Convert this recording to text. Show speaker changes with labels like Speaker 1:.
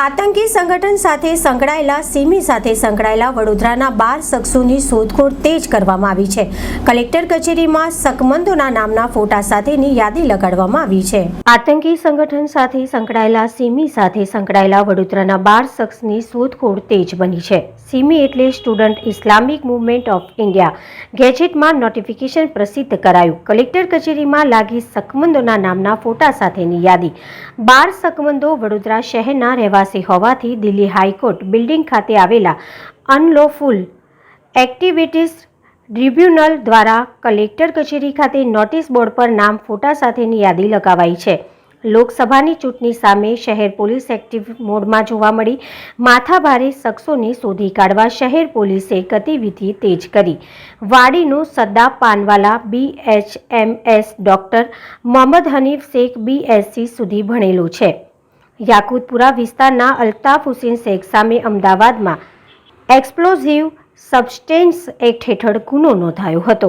Speaker 1: આતંકી સંગઠન સાથે સંકળાયેલા, સિમી સાથે સંકળાયેલા વડોદરાના બાર શખ્સોની શોધખોળ તેજ કરવામાં આવી છે. કલેક્ટર કચેરીમાં સકમંદોના નામના ફોટા સાથેની યાદી લગાડવામાં આવી છે. આતંકી સંગઠન સાથે સંકળાયેલા, સિમી સાથે સંકળાયેલા વડોદરાના બાર શખ્સની શોધખોળ તેજ બની છે. સિમી એટલે student Islamic movement of India. ગેજેટમાં notification પ્રસિદ્ધ કરાયું. કલેક્ટર કચેરીમાં લાગી સકમંદોના નામના ફોટા સાથેની યાદી. બાર સકમંદો વડોદરા શહેરના રહેવાસી હોવાથી દિલ્હી હાઈકોર્ટ બિલ્ડિંગ ખાતે આવેલા અનલોફુલ એક્ટિવિટીઝ ટ્રિબ્યુનલ દ્વારા કલેક્ટર કચેરી ખાતે નોટિસ બોર્ડ પર નામ ફોટા સાથેની યાદી લગાવાઈ છે. લોકસભાની ચૂંટણી સામે શહેર પોલીસ એક્ટિવ મોડમાં જોવા મળી. માથાભારે શખ્સોને શોધી કાઢવા શહેર પોલીસે ગતિવિધિ તેજ કરી. વાડીનું સદ્દા પાનવાલા BHMS doctor Mohammad Hanif Sheikh BSc સુધી ભણેલો છે. યાકુતપુરા વિસ્તારના અલ્તાફ હુસેન શેખ સામે અમદાવાદમાં એક્સપ્લોઝિવ સબસ્ટેન્સ એક્ટ હેઠળ ગુનો નોંધાયો હતો.